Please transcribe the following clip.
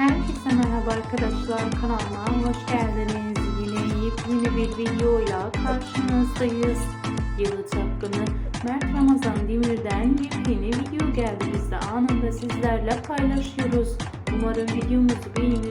Herkese merhaba arkadaşlar kanalıma hoş geldiniz. Yine yepyeni bir videoyla karşınızdayız. Yalı Çapkını Mert Ramazan Demir'den yepyeni video geldi. Biz de anında sizlerle paylaşıyoruz. Umarım videomuzu beğenirsiniz.